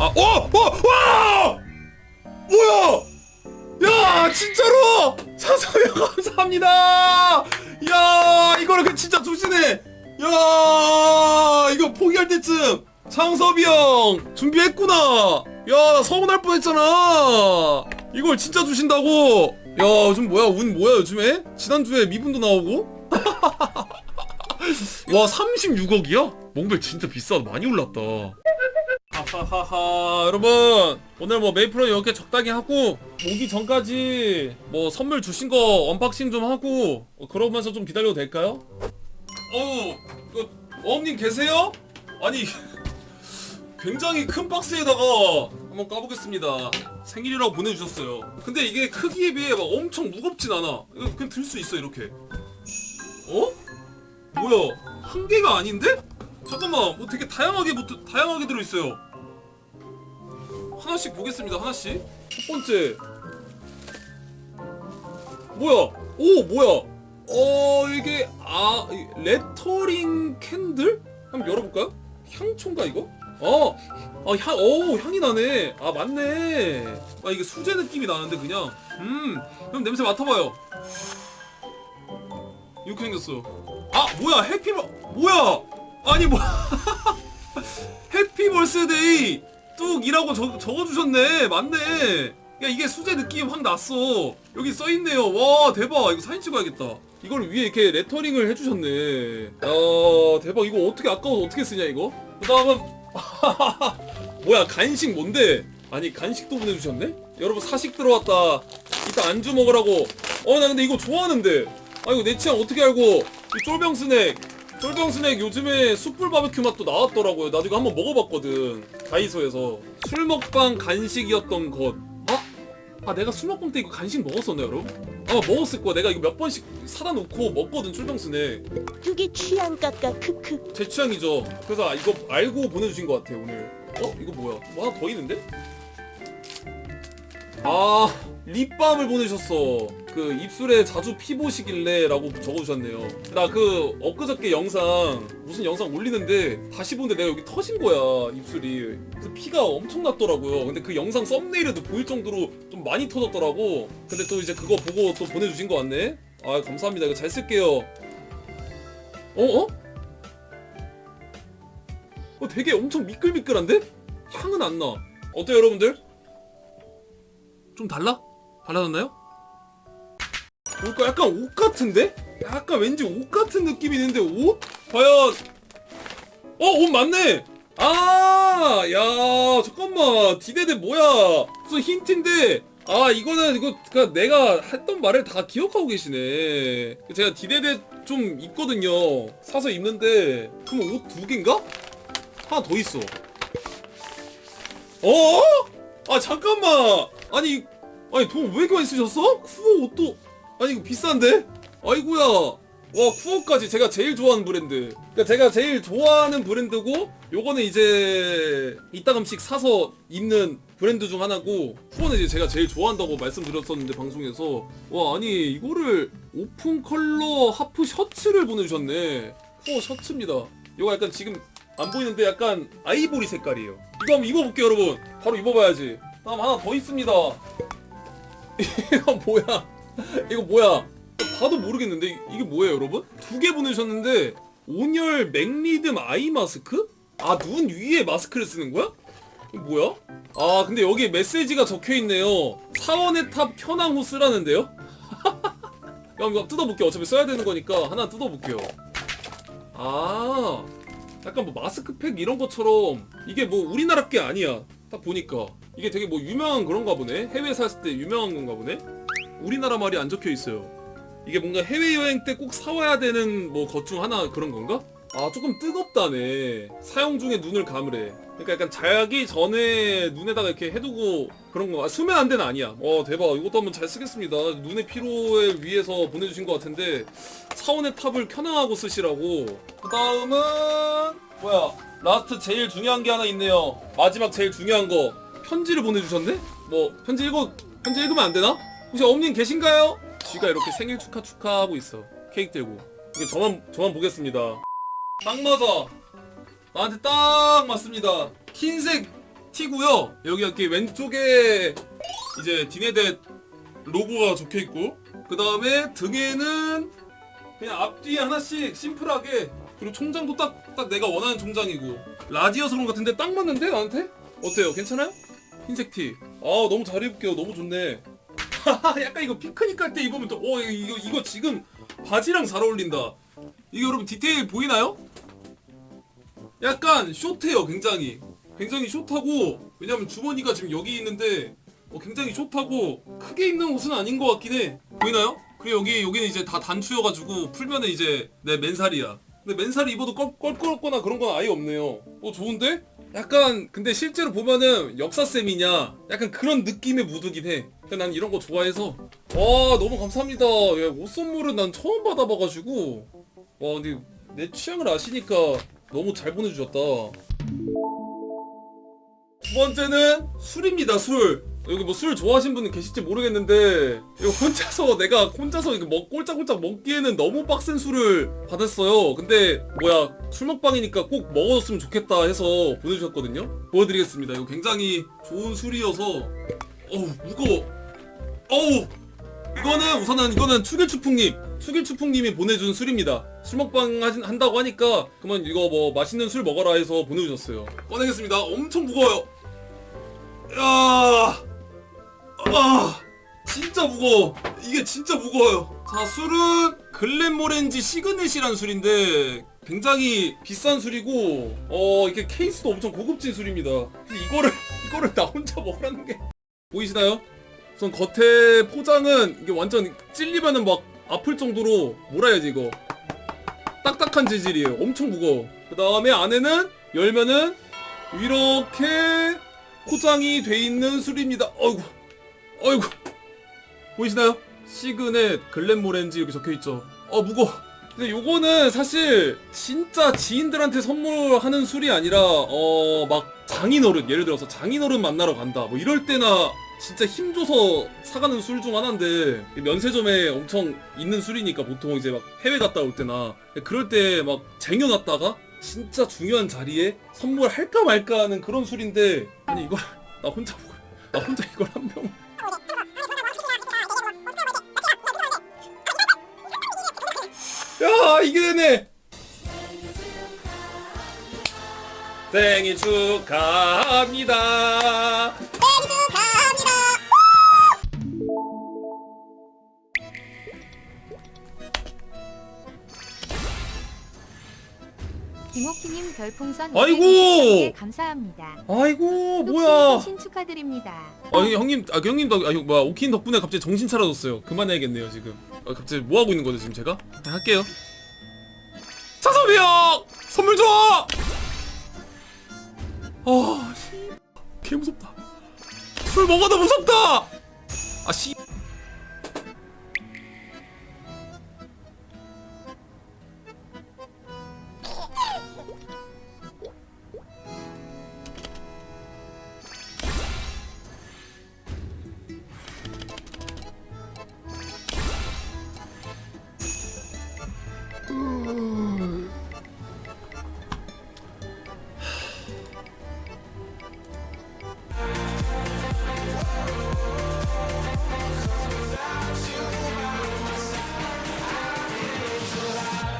아, 어, 어, 와! 뭐야? 야, 진짜로! 사서요 감사합니다. 야, 이거를 그 진짜 주시네. 야, 이거 포기할 때쯤 창섭이 형 준비했구나. 야, 나 서운할 뻔 했잖아. 이걸 진짜 주신다고? 야, 요즘 뭐야? 운 뭐야 요즘에? 지난주에 미분도 나오고? 와 36억이야? 몽벨 진짜 비싸다 많이 올랐다 하하하하 여러분 오늘 뭐 메이플로 이렇게 적당히 하고 오기 전까지 뭐 선물 주신 거 언박싱 좀 하고 어, 그러면서 좀 기다려도 될까요? 어우 이거 어음님 계세요? 아니 굉장히 큰 박스에다가 한번 까보겠습니다 생일이라고 보내주셨어요 근데 이게 크기에 비해 막 엄청 무겁진 않아 그냥 들 수 있어 이렇게 어? 뭐야 한 개가 아닌데? 잠깐만 뭐 되게 다양하게 뭐, 다양하게 들어있어요 하나씩 보겠습니다 하나씩 첫 번째 뭐야 오 뭐야 어 이게 아 이- 레터링 캔들? 한번 열어볼까요? 향초인가 이거? 어, 어, 향, 오, 향이 나네. 아, 맞네. 아, 이게 수제 느낌이 나는데, 그냥. 음, 그럼 냄새 맡아봐요. 이렇게 생겼어. 아 뭐야 해피 버 뭐야 아니 뭐 해피 벌스데이 뚝이라고 적, 적어주셨네. 맞네. 야 이게 수제 느낌 확 났어. 여기 써있네요. 와 대박. 이거 사진 찍어야겠다. 이걸 위에 이렇게 레터링을 해주셨네. 야 대박. 이거 어떻게 아까워서 어떻게 쓰냐 이거? 그 다음은 뭐야 간식 뭔데? 아니 간식도 보내주셨네? 여러분 사식 들어왔다. 이따 안주 먹으라고. 어 나 근데 이거 좋아하는데. 아 이거 내 취향 어떻게 알고? 이 쫄병 스낵 쫄병 스낵 요즘에 숯불 바베큐 맛도 나왔더라고요. 나도 이거 한번 먹어봤거든. 다이소에서. 술 먹방 간식이었던 것. 아? 아 내가 술 먹방 때 이거 간식 먹었었나 여러분? 아마 먹었을 거야. 내가 이거 몇 번씩 사다 놓고 먹거든 쫄병 스낵. 그게 취향 깎아 크크. 제 취향이죠. 그래서 아, 이거 알고 보내주신 것 같아요 오늘. 어? 이거 뭐야? 뭐 하나 더 있는데? 아 립밤을 보내셨어 그 입술에 자주 피 보시길래 라고 적어주셨네요 나 그 엊그저께 영상 무슨 영상 올리는데 다시 보는데 내가 여기 터진 거야 입술이 그 피가 엄청 났더라고요 근데 그 영상 썸네일에도 보일 정도로 좀 많이 터졌더라고 근데 또 이제 그거 보고 또 보내주신 거 같네 아 감사합니다 이거 잘 쓸게요 어? 어? 어 되게 엄청 미끌미끌한데? 향은 안 나. 어때요 여러분들? 좀 달라? 달라졌나요? 뭘까 약간 옷 같은데? 약간 왠지 옷 같은 느낌이 있는데 옷? 과연 어 옷 맞네! 아, 야, 잠깐만. 디데데 뭐야? 무슨 힌트인데. 아, 이거는 이거 그니까 내가 했던 말을 다 기억하고 계시네. 제가 디데데 좀 입거든요. 사서 입는데 그럼 옷 두 개인가? 하나 더 있어. 어? 아 잠깐만. 아니 아니 돈 왜 이렇게 많이 쓰셨어? 쿠어 옷도 아니 이거 비싼데? 아이고야. 와 쿠어까지 제가 제일 좋아하는 브랜드. 그러니까 제가 제일 좋아하는 브랜드고 요거는 이제 이따금씩 사서 입는 브랜드 중 하나고 쿠어는 이제 제가 제일 좋아한다고 말씀드렸었는데 방송에서 와 아니 이거를 오픈 컬러 하프 셔츠를 보내주셨네. 쿠어 셔츠입니다. 이거 약간 지금 안 보이는데 약간 아이보리 색깔이에요. 이거 한번 입어볼게요, 여러분. 바로 입어봐야지. 다음 하나 더 있습니다. 이거 뭐야? 이거 뭐야? 봐도 모르겠는데 이게 뭐예요, 여러분? 두 개 보내주셨는데 온열 맥리듬 아이 마스크? 아 눈 위에 마스크를 쓰는 거야? 뭐야? 아 근데 여기에 메시지가 적혀 있네요. 사원의 탑 현황 후 쓰라는데요? 그럼 이거 뜯어볼게요. 어차피 써야 되는 거니까 하나 뜯어볼게요. 아 약간 뭐 마스크팩 이런 것처럼 이게 뭐 우리나라 게 아니야. 딱 보니까 이게 되게 뭐 유명한 그런가 보네. 해외 샀을 때 유명한 건가 보네. 우리나라 말이 안 적혀 있어요. 이게 뭔가 해외 여행 때 꼭 사와야 되는 뭐 것 중 하나 그런 건가? 아 조금 뜨겁다네. 사용 중에 눈을 감으래. 그러니까 약간 자기 전에 눈에다가 이렇게 해두고 그런 거. 아, 수면 안 되는 아니야. 어 대박. 이것도 한번 잘 쓰겠습니다. 눈의 피로에 위해서 보내주신 것 같은데 차원의 탑을 켜낭하고 쓰시라고. 그 다음은 뭐야? 라스트 제일 중요한 게 하나 있네요. 마지막 제일 중요한 거 편지를 보내주셨네? 뭐 편지 읽어 편지 읽으면 안 되나? 혹시 어머님 계신가요? 쥐가 이렇게 생일 축하 축하하고 있어. 케이크 들고. 이게 저만 저만 보겠습니다. 딱 맞아. 나한테 딱 맞습니다. 흰색 T고요. 여기 이렇게 왼쪽에 이제 디네댓 로고가 적혀 있고 그 다음에 등에는 그냥 앞뒤에 하나씩 심플하게 그리고 총장도 딱 딱 내가 원하는 총장이고 라디어스 론 같은데 딱 맞는데 나한테? 어때요? 괜찮아요? 흰색 티. 아 너무 잘 입을게요. 너무 좋네. 약간 이거 피크닉 갈 때 입으면 또어 이거 이거 지금 바지랑 잘 어울린다. 이게 여러분 디테일 보이나요? 약간 숏해요 굉장히 굉장히 숏하고 왜냐면 주머니가 지금 여기 있는데 어, 굉장히 숏하고 크게 입는 옷은 아닌 것 같긴 해 보이나요? 그리고 여기 여기는 이제 다 단추여가지고 풀면은 이제 내 맨살이야 근데 맨살을 입어도 껄, 껄끄럽거나 그런 건 아예 없네요 어 좋은데? 약간 근데 실제로 보면은 역사쌤이냐? 약간 그런 느낌의 무드긴 해. 근데 난 이런 거 좋아해서. 와 너무 감사합니다. 야, 옷 선물은 난 처음 받아봐가지고. 와 근데 내 취향을 아시니까 너무 잘 보내주셨다. 두 번째는 술입니다 술 여기 뭐 술 좋아하시는 분은 계실지 모르겠는데 이거 혼자서 내가 혼자서 이거 먹 꼴짝꼴짝 먹기에는 너무 빡센 술을 받았어요. 근데 뭐야 술 먹방이니까 꼭 먹어줬으면 좋겠다 해서 보내주셨거든요. 보여드리겠습니다. 이거 굉장히 좋은 술이어서. 어우 무거워. 어우 이거는 우선은 이거는 추길추풍님 추길추풍님이 보내준 술입니다. 술 먹방 하신- 한다고 하니까 그러면 이거 뭐 맛있는 술 먹어라 해서 보내주셨어요. 꺼내겠습니다. 엄청 무거워요. 야, 아, 진짜 무거워. 이게 진짜 무거워요. 자, 술은 글렌모렌지 시그넷이란 술인데 굉장히 비싼 술이고, 어, 이게 케이스도 엄청 고급진 술입니다. 근데 이거를 이거를 나 혼자 먹으라는 게 보이시나요? 우선 겉에 포장은 이게 완전 찔리면은 막 아플 정도로 뭐라 해야지 이거 딱딱한 재질이에요. 엄청 무거워. 그 다음에 안에는 열면은 이렇게 포장이 돼 있는 술입니다. 어이구, 어이구, 보이시나요? 시그넷 글렌모렌지 이렇게 적혀 있죠. 어 무거. 근데 요거는 사실 진짜 지인들한테 선물하는 술이 아니라 어 막 장인어른 예를 들어서 장인어른 만나러 간다 뭐 이럴 때나 진짜 힘줘서 사가는 술 중 하나인데 면세점에 엄청 있는 술이니까 보통 이제 막 해외 갔다 올 때나 그럴 때 막 쟁여놨다가 진짜 중요한 자리에 선물할까 말까 하는 그런 술인데 아니 이걸 나 혼자 먹어 나 혼자 이걸 한 병. 야 이게 되네. 생일 축하합니다. 김옥희님 별풍선 아이고! 250 개 감사합니다. 아이고 뭐야? 신 축하드립니다. 아 형님, 형님, 아 형님도 아 형, 뭐야 오킨 덕분에 갑자기 정신 차려졌어요. 그만해야겠네요 지금. 아, 갑자기 뭐 하고 있는 거죠 지금 제가? 네, 할게요. 차섭이 형 선물 줘. 아 씨, 개 무섭다. 술 먹어도 무섭다. 아 씨. Oh.